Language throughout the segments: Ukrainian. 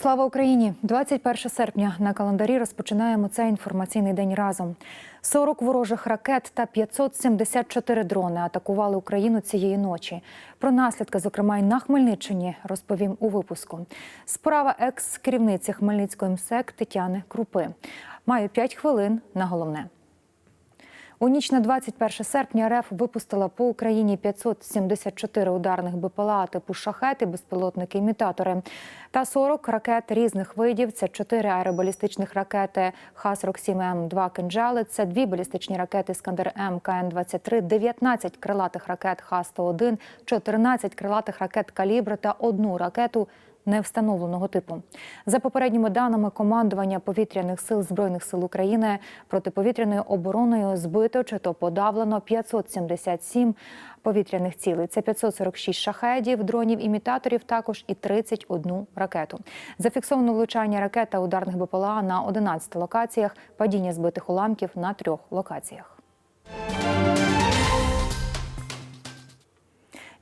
Слава Україні! 21 серпня на календарі розпочинаємо цей інформаційний день разом. 40 ворожих ракет та 574 дрони атакували Україну цієї ночі. Про наслідки, зокрема, й на Хмельниччині, розповім у випуску. Справа екс-керівниці Хмельницької МСЕК Тетяни Крупи. Маю 5 хвилин на головне. У ніч на 21 серпня РФ випустила по Україні 574 ударних БПЛА типу шахети, безпілотники, імітатори та 40 ракет різних видів. Це 4 аеробалістичних ракети Х-47М2 «Кинджали», це дві балістичні ракети «Скандер-М» КН-23, 19 крилатих ракет Х-101, 14 крилатих ракет «Калібр» та одну ракету невстановленого типу. За попередніми даними командування повітряних сил збройних сил України протиповітряною обороною збито чи то подавлено 577 повітряних цілей. Це 546 шахедів, дронів імітаторів, також і 31 ракету. Зафіксовано влучання ракет та ударних БПЛА на 11 локаціях, падіння збитих уламків на трьох локаціях.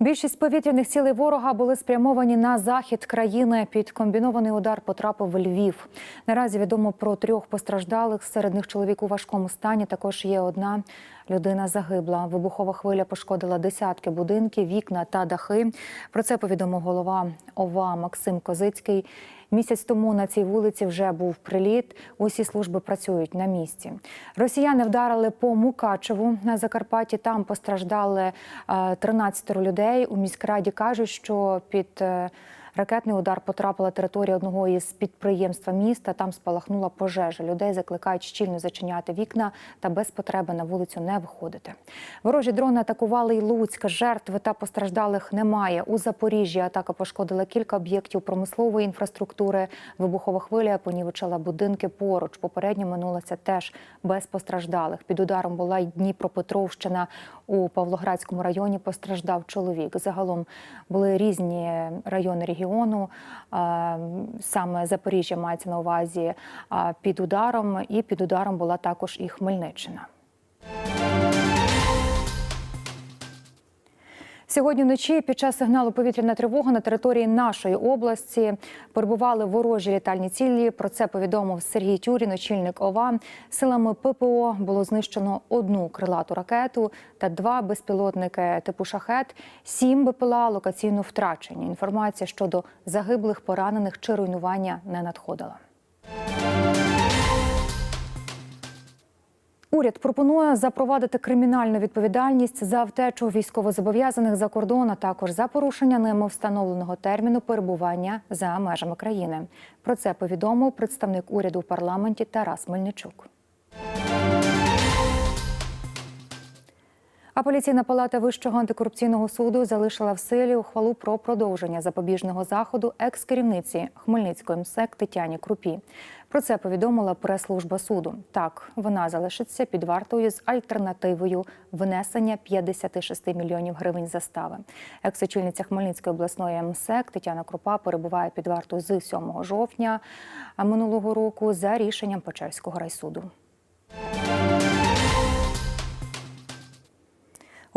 Більшість повітряних цілей ворога були спрямовані на захід країни. Під комбінований удар потрапив Львів. Наразі відомо про трьох постраждалих. Серед них чоловік у важкому стані. Також є одна людина загибла. Вибухова хвиля пошкодила десятки будинків, вікна та дахи. Про це повідомив голова ОВА Максим Козицький. Місяць тому на цій вулиці вже був приліт. Усі служби працюють на місці. Росіяни вдарили по Мукачеву на Закарпатті. Там постраждали е, 13 людей. У міськраді кажуть, що під е, Ракетний удар потрапила територія одного із підприємства міста. Там спалахнула пожежа. Людей закликають щільно зачиняти вікна та без потреби на вулицю не виходити. Ворожі дрони атакували й Луцьк. Жертв та постраждалих немає. У Запоріжжі атака пошкодила кілька об'єктів промислової інфраструктури. Вибухова хвиля понівечила будинки поруч. Попередньо минулася теж без постраждалих. Під ударом була й Дніпропетровщина. У Павлоградському районі постраждав чоловік. Загалом були різні райони регіону. Саме Запоріжжя мається на увазі під ударом, і під ударом була також і Хмельниччина. Сьогодні вночі під час сигналу повітряна тривога на території нашої області перебували ворожі літальні цілі. Про це повідомив Сергій Тюрін, очільник ОВА. Силами ППО було знищено одну крилату ракету та два безпілотники типу шахет. Сім БПЛА локаційно втрачені. Інформація щодо загиблих, поранених чи руйнування не надходила. Уряд пропонує запровадити кримінальну відповідальність за втечу військовозобов'язаних за кордон, а також за порушення ними встановленого терміну перебування за межами країни. Про це повідомив представник уряду в парламенті Тарас Мельничук. Апеляційна палата Вищого антикорупційного суду залишила в силі ухвалу про продовження запобіжного заходу екс-керівниці Хмельницької МСЕК Тетяні Крупі. Про це повідомила прес-служба суду. Так, вона залишиться під вартою з альтернативою внесення 56 мільйонів гривень застави. Екс-очільниця Хмельницької обласної МСЕК Тетяна Крупа перебуває під вартою з 7 жовтня минулого року за рішенням Печерського райсуду.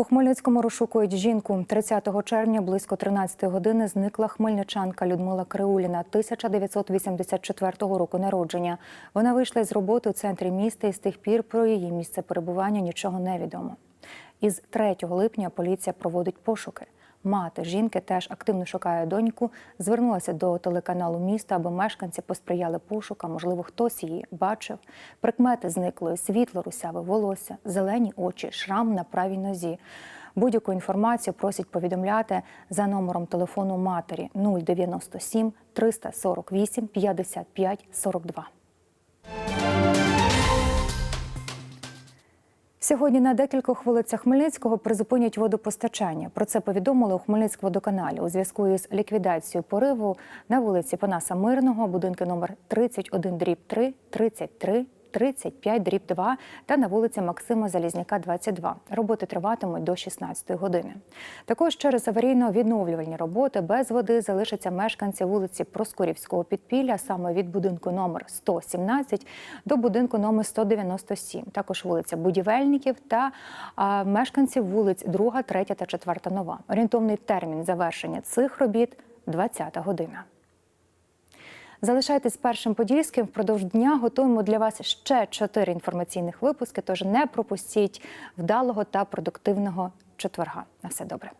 У Хмельницькому розшукують жінку. 30 червня близько 13 години зникла хмельничанка Людмила Криуліна, 1984 року народження. Вона вийшла з роботи у центрі міста і з тих пір про її місце перебування нічого не відомо. Із 3 липня поліція проводить пошуки. Мати жінки теж активно шукає доньку. Звернулася до телеканалу міста, аби мешканці посприяли пошукам. Можливо, хтось її бачив. Прикмети зниклої, світло, русяве волосся, зелені очі, шрам на правій нозі. Будь-яку інформацію просять повідомляти за номером телефону матері 097 348 55 42. Сьогодні на декількох вулицях Хмельницького призупинять водопостачання. Про це повідомили у Хмельницькводоканалі у зв'язку із ліквідацією пориву на вулиці Панаса Мирного, будинки номер 31 дріб 3, 33, 35 дріб 2 та на вулиці Максима Залізняка, 22. Роботи триватимуть до 16 години. Також через аварійно-відновлювальні роботи без води залишаться мешканці вулиці Проскурівського підпілля, саме від будинку номер 117 до будинку номер 197. Також вулиця Будівельників та а, мешканців вулиць 2, 3 та 4 нова. Орієнтовний термін завершення цих робіт 20 година. Залишайтесь першим подільським. Впродовж дня готуємо для вас ще чотири інформаційних випуски. Тож не пропустіть вдалого та продуктивного четверга. На все добре.